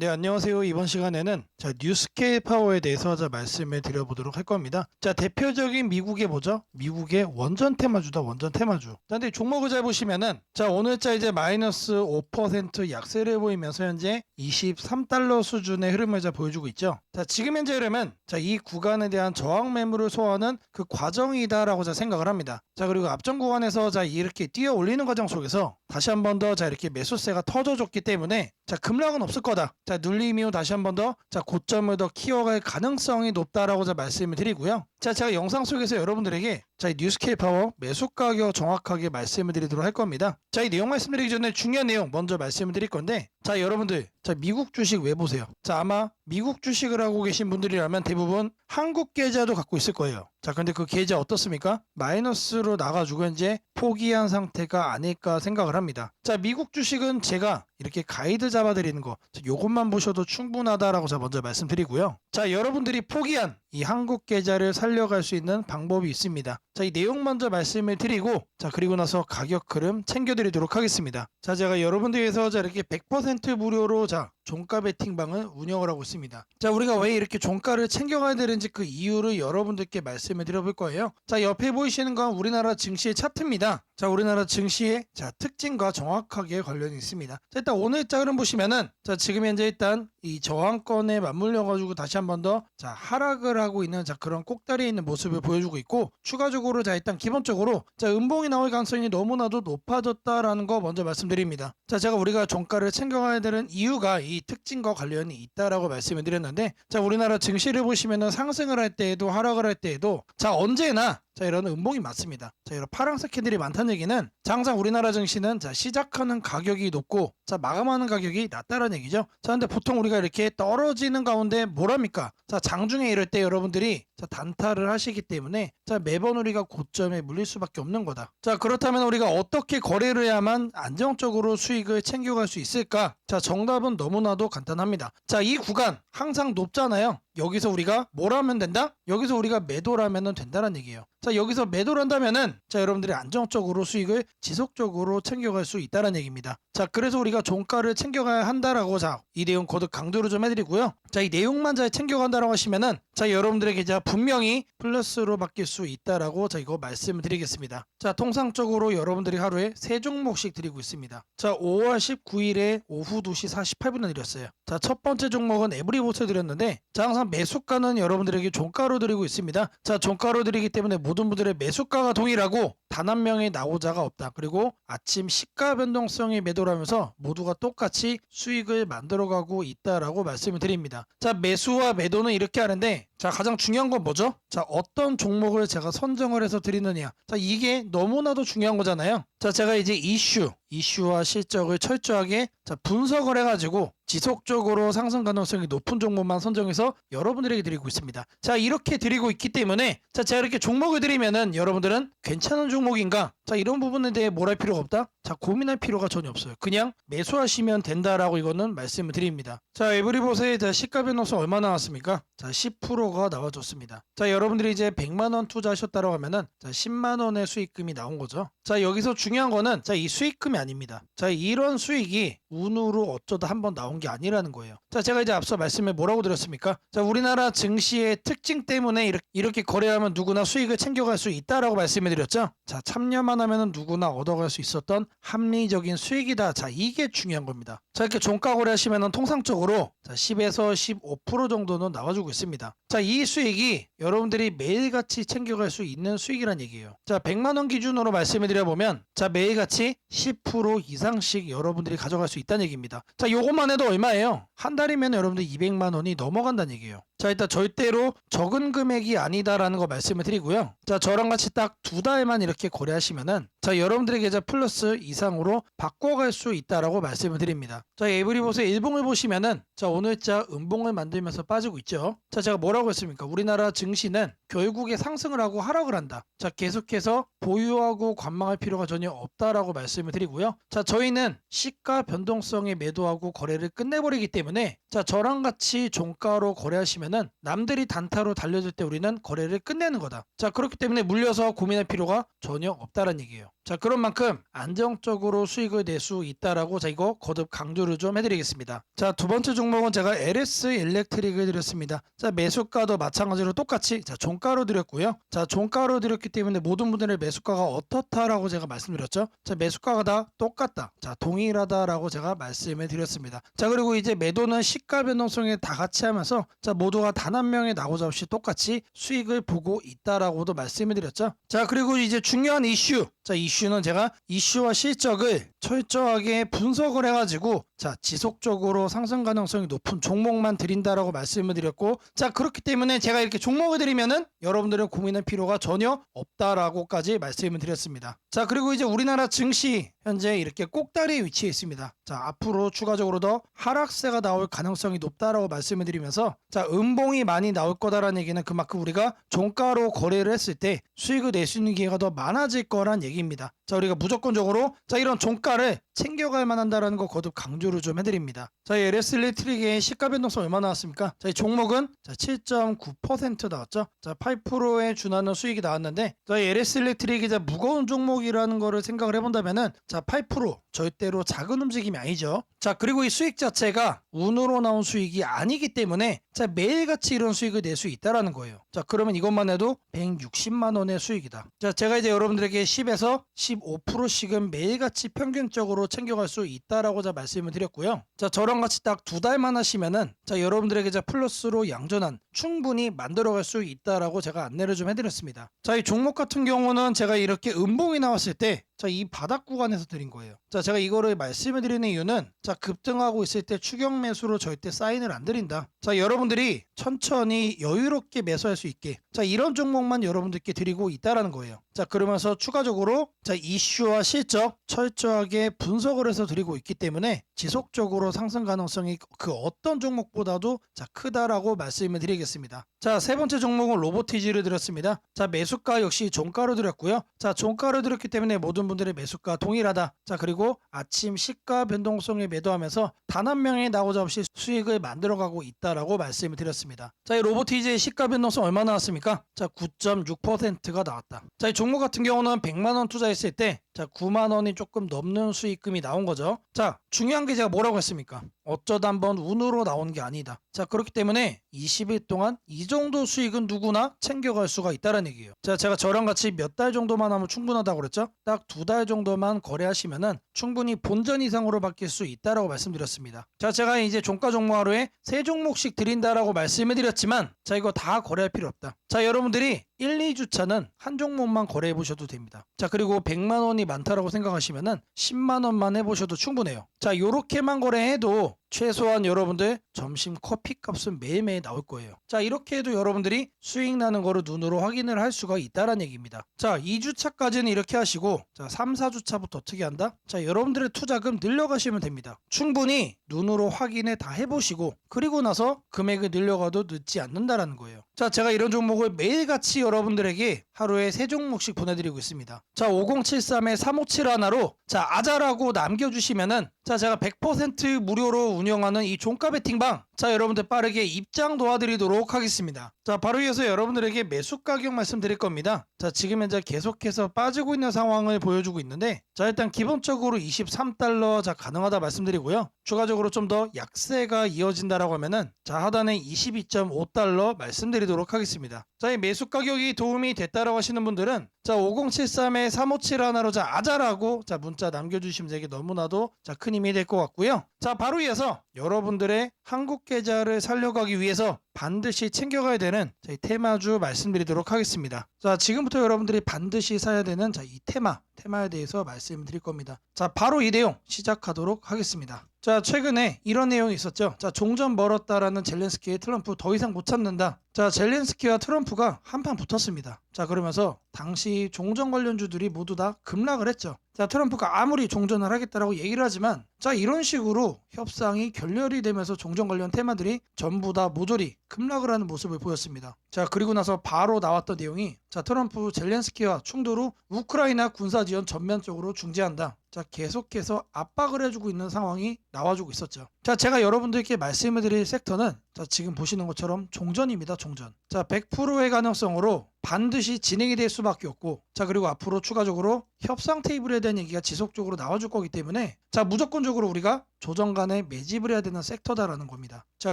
네, 안녕하세요. 이번 시간에는 자, 뉴스케일 파워에 대해서 자, 말씀을 드려보도록 할 겁니다. 자, 대표적인 미국의 뭐죠? 미국의 원전 테마주다, 원전 테마주. 자, 근데 종목을 잘 보시면은 자, 오늘자 이제 마이너스 5% 약세를 보이면서 현재 23달러 수준의 흐름을 자, 보여주고 있죠. 자, 지금 현재 흐름은 자, 이 구간에 대한 저항 매물을 소화하는 그 과정이다라고 자, 생각을 합니다. 자, 그리고 앞전 구간에서 자, 이렇게 뛰어 올리는 과정 속에서 다시 한 번 더 자, 이렇게 매수세가 터져줬기 때문에 자, 급락은 없을 거다. 자, 눌림 이후 다시 한 번 더 자, 고점을 더 키워갈 가능성이 높다라고 자, 말씀을 드리고요. 자, 제가 영상 속에서 여러분들에게 자, 이 뉴스케일 파워 매수 가격 정확하게 말씀을 드리도록 할 겁니다. 자, 이 내용 말씀드리기 전에 중요한 내용 먼저 말씀을 드릴 건데 자, 여러분들 자, 미국 주식 왜 보세요? 자, 아마 미국 주식을 하고 계신 분들이라면 대부분 한국 계좌도 갖고 있을 거예요. 자, 근데 그 계좌 어떻습니까? 마이너스로 나가지고 이제 포기한 상태가 아닐까 생각을 합니다. 자, 미국 주식은 제가 이렇게 가이드 잡아드리는 거, 자, 요것만 보셔도 충분하다라고 제가 먼저 말씀드리고요. 자, 여러분들이 포기한 이 한국 계좌를 살려갈 수 있는 방법이 있습니다. 자, 이 내용 먼저 말씀을 드리고, 자, 그리고 나서 가격 흐름 챙겨드리도록 하겠습니다. 자, 제가 여러분들 위해서 자, 이렇게 100% 무료로 자, 종가 베팅방을 운영을 하고 있습니다. 자, 우리가 왜 이렇게 종가를 챙겨가야 되는지 그 이유를 여러분들께 말씀을 드려볼 거예요. 자, 옆에 보이시는 건 우리나라 증시의 차트입니다. 자, 우리나라 증시의 자, 특징과 정확하게 관련이 있습니다. 자, 일단 오늘 자 흐름 보시면은 자, 지금 현재 일단 이 저항권에 맞물려 가지고 다시 한 번 더 자, 하락을 하고 있는 자, 그런 꼭다리에 있는 모습을 보여주고 있고 추가적으로 자, 일단 기본적으로 자, 음봉이 나올 가능성이 너무나도 높아졌다라는 거 먼저 말씀드립니다. 자, 제가 우리가 종가를 챙겨가야 되는 이유가 이 특징과 관련이 있다라고 말씀을 드렸는데 자, 우리나라 증시를 보시면은 상승을 할 때에도 하락을 할 때에도 자, 언제나 자 이런 음봉이 맞습니다. 자 이런 파란색 캔들이 많다는 얘기는 자, 항상 우리나라 증시는 자 시작하는 가격이 높고 자 마감하는 가격이 낮다는 얘기죠. 자 근데 보통 우리가 이렇게 떨어지는 가운데 뭐랍니까? 자 장중에 이럴 때 여러분들이 자 단타를 하시기 때문에 자 매번 우리가 고점에 물릴 수밖에 없는 거다. 자 그렇다면 우리가 어떻게 거래를 해야만 안정적으로 수익을 챙겨갈 수 있을까? 자 정답은 너무나도 간단합니다. 자 이 구간 항상 높잖아요. 여기서 우리가 뭘 하면 된다? 여기서 우리가 매도를 하면 된다는 얘기예요. 자 여기서 매도를 한다면은 자 여러분들이 안정적으로 수익을 지속적으로 챙겨갈 수 있다는 얘기입니다. 자 그래서 우리가 종가를 챙겨가야 한다라고 자 이 내용 거듭 강조를 좀 해드리고요. 자 이 내용만 잘 챙겨간다라고 하시면은 자 여러분들에게 자 분명히 플러스로 바뀔 수 있다라고 자 이거 말씀을 드리겠습니다. 자 통상적으로 여러분들이 하루에 세 종목씩 드리고 있습니다. 자 5월 19일에 오후 2시 48분에 드렸어요. 자 첫 번째 종목은 에브리보트 드렸는데 자 항상 매수가는 여러분들에게 종가로 드리고 있습니다. 자 종가로 드리기 때문에 모든 분들의 매수가가 동일하고 단 한 명의 나오자가 없다. 그리고 아침 시가 변동성이 매도라면서 모두가 똑같이 수익을 만들어가고 있다라고 말씀을 드립니다. 자 매수와 매도는 이렇게 하는데 자 가장 중요한 건 뭐죠? 자 어떤 종목을 제가 선정을 해서 드리느냐. 자 이게 너무나도 중요한 거잖아요. 자 제가 이제 이슈 이슈와 실적을 철저하게 자 분석을 해가지고 지속적으로 상승 가능성이 높은 종목만 선정해서 여러분들에게 드리고 있습니다. 자 이렇게 드리고 있기 때문에 자 제가 이렇게 종목을 드리면은 여러분들은 괜찮은 종목인가? 자 이런 부분에 대해 뭘 할 필요가 없다? 자 고민할 필요가 전혀 없어요. 그냥 매수하시면 된다라고 이거는 말씀을 드립니다. 자 에브리봇의 자 시가 변동성 얼마 나왔습니까? 자 10%가 나와줬습니다. 자 여러분들이 이제 100만 원 투자하셨다고 하면은 자 10만 원의 수익금이 나온 거죠. 자 여기서 중요한 거는 자 이 수익금이 아닙니다. 자 이런 수익이 운으로 어쩌다 한 번 나온 게 아니라는 거예요. 자 제가 이제 앞서 말씀을 뭐라고 드렸습니까? 자 우리나라 증시의 특징 때문에 이렇게, 이렇게 거래하면 누구나 수익을 챙겨갈 수 있다라고 말씀을 드렸죠. 자 참여만 하면은 누구나 얻어갈 수 있었던 합리적인 수익이다. 자 이게 중요한 겁니다. 자 이렇게 종가 거래하시면은 통상적으로 자 10에서 15% 정도는 나와주고 있습니다. 자 이 수익이 여러분들이 매일같이 챙겨갈 수 있는 수익이란 얘기예요. 자 100만 원 기준으로 말씀을 드려 보면 자 매일같이 10% 이상씩 여러분들이 가져갈 수 있다는 얘기입니다. 자 요것만 해도 얼마예요? 한 달이면 여러분들 200만 원이 넘어간다는 얘기예요. 자 일단 절대로 적은 금액이 아니다라는 거 말씀을 드리고요. 자 저랑 같이 딱 두 달만 이렇게 거래하시면은 자 여러분들의 계좌 플러스 이상으로 바꿔갈 수 있다라고 말씀을 드립니다. 자 에브리봇의 일봉을 보시면은 자 오늘자 음봉을 만들면서 빠지고 있죠. 자 제가 뭐라고 했습니까? 우리나라 증시는 결국에 상승을 하고 하락을 한다. 자 계속해서 보유하고 관망할 필요가 전혀 없다라고 말씀을 드리고요. 자 저희는 시가 변동성에 매도하고 거래를 끝내버리기 때문에 때문에 자 저랑 같이 종가로 거래하시면은 남들이 단타로 달려들 때 우리는 거래를 끝내는 거다. 자 그렇기 때문에 물려서 고민할 필요가 전혀 없다는 얘기예요. 자 그런 만큼 안정적으로 수익을 낼 수 있다라고 자 이거 거듭 강조를 좀 해드리겠습니다. 자 두 번째 종목은 제가 LS 일렉트릭을 드렸습니다. 자 매수가도 마찬가지로 똑같이 자 종가로 드렸고요. 자 종가로 드렸기 때문에 모든 분들의 매수가가 어떻다라고 제가 말씀드렸죠. 자 매수가가 다 똑같다. 자 동일하다라고 제가 말씀을 드렸습니다. 자 그리고 이제 매도는 시가 변동성에 다 같이 하면서 자 모두가 단 한 명의 나고자 없이 똑같이 수익을 보고 있다라고도 말씀을 드렸죠. 자 그리고 이제 중요한 이슈 자 이슈는 제가 이슈와 실적을 철저하게 분석을 해가지고 자 지속적으로 상승 가능성이 높은 종목만 드린다라고 말씀을 드렸고 자 그렇기 때문에 제가 이렇게 종목을 드리면은 여러분들은 고민할 필요가 전혀 없다라고까지 말씀을 드렸습니다. 자 그리고 이제 우리나라 증시 현재 이렇게 꼭다리에 위치해 있습니다. 자 앞으로 추가적으로 더 하락세가 나올 가능성이 높다라고 말씀을 드리면서 자 음봉이 많이 나올 거다라는 얘기는 그만큼 우리가 종가로 거래를 했을 때 수익을 낼 수 있는 기회가 더 많아질 거란 얘기입니다. 자 우리가 무조건적으로 자 이런 종가를 챙겨갈 만한다라는 거 거듭 강조 를 좀 해드립니다. 자이 LS 일렉트릭의 시가 변동성 얼마 나왔습니까? 자이 종목은 자7.9% 나왔죠. 자 8%에 준하는 수익이 나왔는데 자이 LS 일렉트릭이 무거운 종목이라는 거를 생각을 해본다면은 자 8% 절대로 작은 움직임이 아니죠. 자 그리고 이 수익 자체가 운으로 나온 수익이 아니기 때문에 자 매일같이 이런 수익을 낼 수 있다라는 거예요. 자 그러면 이것만 해도 160만 원의 수익이다. 자 제가 이제 여러분들에게 10에서 15%씩은 매일같이 평균적으로 챙겨갈 수 있다라고 자 말씀을 드 렸고요. 자 저랑 같이 딱 두 달만 하시면은 자 여러분들에게 자 플러스로 양전한 충분히 만들어갈 수 있다라고 제가 안내를 좀 해드렸습니다. 자 이 종목 같은 경우는 제가 이렇게 음봉이 나왔을 때 자, 이 바닥 구간에서 드린 거예요. 자, 제가 이거를 말씀을 드리는 이유는 자, 급등하고 있을 때 추격 매수로 절대 사인을 안 드린다. 자, 여러분들이 천천히 여유롭게 매수할 수 있게 자, 이런 종목만 여러분들께 드리고 있다라는 거예요. 자, 그러면서 추가적으로 자, 이슈와 실적 철저하게 분석을 해서 드리고 있기 때문에 지속적으로 상승 가능성이 그 어떤 종목보다도 자, 크다라고 말씀을 드리겠습니다. 자, 세 번째 종목은 로보티지를 드렸습니다. 자, 매수가 역시 종가로 드렸고요. 자, 종가로 드렸기 때문에 모든 분들의 매수가 동일하다. 자, 그리고 아침 시가 변동성에 매도하면서 단 한 명의 나오자 없이 수익을 만들어가고 있다라고 말씀을 드렸습니다. 자, 이 로보티지의 시가 변동성 얼마 나왔습니까? 자, 9.6%가 나왔다. 자, 이 종목 같은 경우는 100만 원 투자했을 때 자, 9만 원이 조금 넘는 수익금이 나온 거죠. 자, 중요한 게 제가 뭐라고 했습니까? 어쩌다 한번 운으로 나온 게 아니다. 자, 그렇기 때문에 20일 동안 이 정도 수익은 누구나 챙겨갈 수가 있다는 얘기예요. 자, 제가 저랑 같이 몇 달 정도만 하면 충분하다고 그랬죠? 딱 두 달 정도만 거래하시면은 충분히 본전 이상으로 바뀔 수 있다라고 말씀드렸습니다. 자, 제가 이제 종가 종목 하루에 세 종목씩 드린다라고 말씀을 드렸지만 자, 이거 다 거래할 필요 없다. 자, 여러분들이 1, 2주차는 한 종목만 거래해 보셔도 됩니다. 자, 그리고 100만 원이 많다라고 생각하시면은 10만 원만 해 보셔도 충분해요. 자, 요렇게만 거래해도 최소한 여러분들 점심 커피 값은 매일매일 나올 거예요. 자, 이렇게 해도 여러분들이 수익 나는 거를 눈으로 확인을 할 수가 있다라는 얘기입니다. 자, 2주차까지는 이렇게 하시고 자, 3, 4주차부터 어떻게 한다? 자, 여러분들의 투자금 늘려가시면 됩니다. 충분히 눈으로 확인해 다 해보시고 그리고 나서 금액을 늘려가도 늦지 않는다라는 거예요. 자, 제가 이런 종목을 매일같이 여러분들에게 하루에 세 종목씩 보내드리고 있습니다. 자, 5073에 357 하나로 자, 아자라고 남겨주시면은 자, 제가 100% 무료로 운영하는 이 종가 베팅방 자, 여러분들 빠르게 입장 도와드리도록 하겠습니다. 자, 바로 이어서 여러분들에게 매수 가격 말씀드릴 겁니다. 자, 지금 현재 계속해서 빠지고 있는 상황을 보여주고 있는데 자, 일단 기본적으로 23달러 자, 가능하다 말씀드리고요. 추가적으로 좀 더 약세가 이어진다라고 하면은 자, 하단에 22.5달러 말씀드리도록 하겠습니다. 자, 이 매수 가격이 도움이 됐다라고 하시는 분들은 자, 5073에 357 하나로 자, 아자라고 자, 문자 남겨주시면 되게 너무나도 자, 큰 힘이 될 것 같고요. 자, 바로 이어서 여러분들의 한국 계좌를 살려가기 위해서 반드시 챙겨가야 되는 저희 테마주 말씀드리도록 하겠습니다. 자, 지금부터 여러분들이 반드시 사야 되는 자, 이 테마, 테마에 대해서 말씀드릴 겁니다. 자, 바로 이 내용 시작하도록 하겠습니다. 자, 최근에 이런 내용이 있었죠. 자, 종전 멀었다라는 젤렌스키의 트럼프 더 이상 못 참는다. 자, 젤렌스키와 트럼프가 한판 붙었습니다. 자, 그러면서 당시 종전 관련주들이 모두 다 급락을 했죠. 자, 트럼프가 아무리 종전을 하겠다라고 얘기를 하지만 자, 이런 식으로 협상이 결렬이 되면서 종전 관련 테마들이 전부 다 모조리 급락을 하는 모습을 보였습니다. 자 그리고 나서 바로 나왔던 내용이 자 트럼프 젤렌스키와 충돌 후 우크라이나 군사 지원 전면적으로 중지한다. 자 계속해서 압박을 해주고 있는 상황이 나와주고 있었죠. 자 제가 여러분들께 말씀을 드릴 섹터는 자 지금 보시는 것처럼 종전입니다. 종전. 자 100%의 가능성으로 반드시 진행이 될 수밖에 없고 자 그리고 앞으로 추가적으로 협상 테이블에 대한 얘기가 지속적으로 나와줄 거기 때문에 자 무조건적으로 우리가 조정 간에 매집을 해야 되는 섹터다라는 겁니다. 자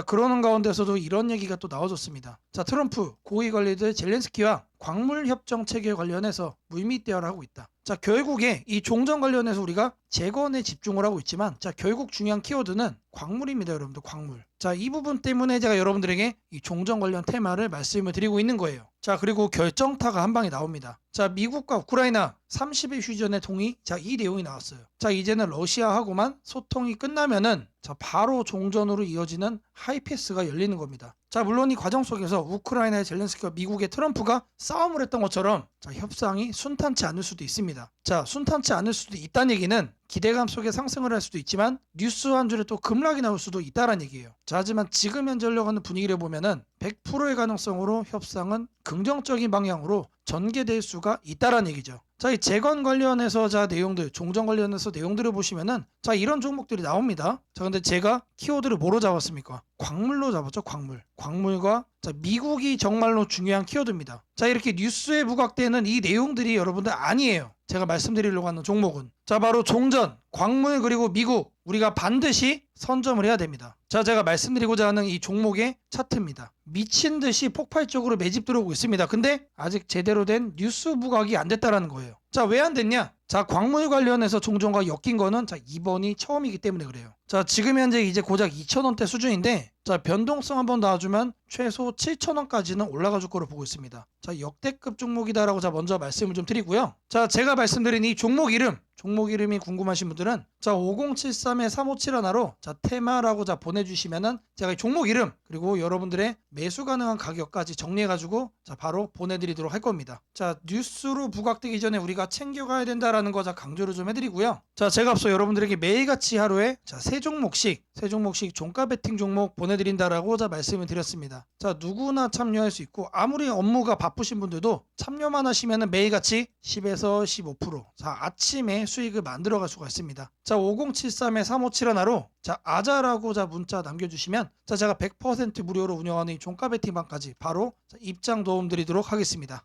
그러는 가운데서도 이런 얘기가 또 나와줬습니다. 자 트럼프 고위 관리들 젤렌스키와 광물 협정 체계 관련해서 물밑 대화를 하고 있다. 자 결국에 이 종전 관련해서 우리가 재건에 집중을 하고 있지만 자 결국 중요한 키워드는 광물입니다 여러분들 광물. 자 이 부분 때문에 제가 여러분들에게 이 종전 관련 테마를 말씀을 드리고 있는 거예요. 자 그리고 결정타가 한 방에 나옵니다. 자 미국과 우크라이나 30일 휴전의 동의 자 이 내용이 나왔어요. 자 이제는 러시아하고만 소통이 끝나면은 자 바로 종전으로 이어지는 하이패스가 열리는 겁니다 자 물론 이 과정 속에서 우크라이나의 젤렌스키와 미국의 트럼프가 싸움을 했던 것처럼 자 협상이 순탄치 않을 수도 있습니다. 자 순탄치 않을 수도 있다는 얘기는 기대감 속에 상승을 할 수도 있지만 뉴스 한 줄에 또 급락이 나올 수도 있다는 얘기예요. 자, 하지만 지금 현재 흘러가는 분위기를 보면은 100%의 가능성으로 협상은 긍정적인 방향으로 전개될 수가 있다라는 얘기죠. 자, 이 재건 관련해서 자 내용들, 종전 관련해서 내용들을 보시면은 자 이런 종목들이 나옵니다. 자, 근데 제가 키워드를 뭐로 잡았습니까? 광물로 잡았죠, 광물. 광물과 자 미국이 정말로 중요한 키워드입니다. 자, 이렇게 뉴스에 부각되는 이 내용들이 여러분들 아니에요. 제가 말씀드리려고 하는 종목은 자 바로 종전, 광물 그리고 미국 우리가 반드시 선점을 해야 됩니다. 자 제가 말씀드리고자 하는 이 종목의 차트입니다. 미친 듯이 폭발적으로 매집 들어오고 있습니다. 근데 아직 제대로 된 뉴스 부각이 안 됐다라는 거예요. 자 왜 안 됐냐? 자 광물 관련해서 종전과 엮인 거는 자 이번이 처음이기 때문에 그래요. 자 지금 현재 이제 고작 2,000원대 수준인데 자 변동성 한번 놔주면 최소 7,000원까지는 올라가 줄 거로 보고 있습니다. 자 역대급 종목이다라고 자 먼저 말씀을 좀 드리고요. 자 제가 말씀드린 이 종목 이름 종목 이름이 궁금하신 분들은 자 5073에 357 하나로 자 테마라고 자 보내주시면은 제가 이 종목 이름 그리고 여러분들의 매수 가능한 가격까지 정리해가지고 자 바로 보내드리도록 할 겁니다. 자 뉴스로 부각되기 전에 우리가 챙겨가야 된다라는 거 자 강조를 좀 해드리고요. 자 제가 앞서 여러분들에게 매일같이 하루에 자 세 종목씩 세 종목씩 종가 베팅 종목 보내드린다라고 자 말씀을 드렸습니다. 자 누구나 참여할 수 있고 아무리 업무가 바쁘신 분들도 참여만 하시면은 매일같이 10에서 15%자 아침에 수익을 만들어갈 수가 있습니다. 자 5073에 357 하나로 자 아자라고 자 문자 남겨주시면 자 제가 100% 무료로 운영하는 이 종가 베팅방까지 바로 자, 입장 도움 드리도록 하겠습니다.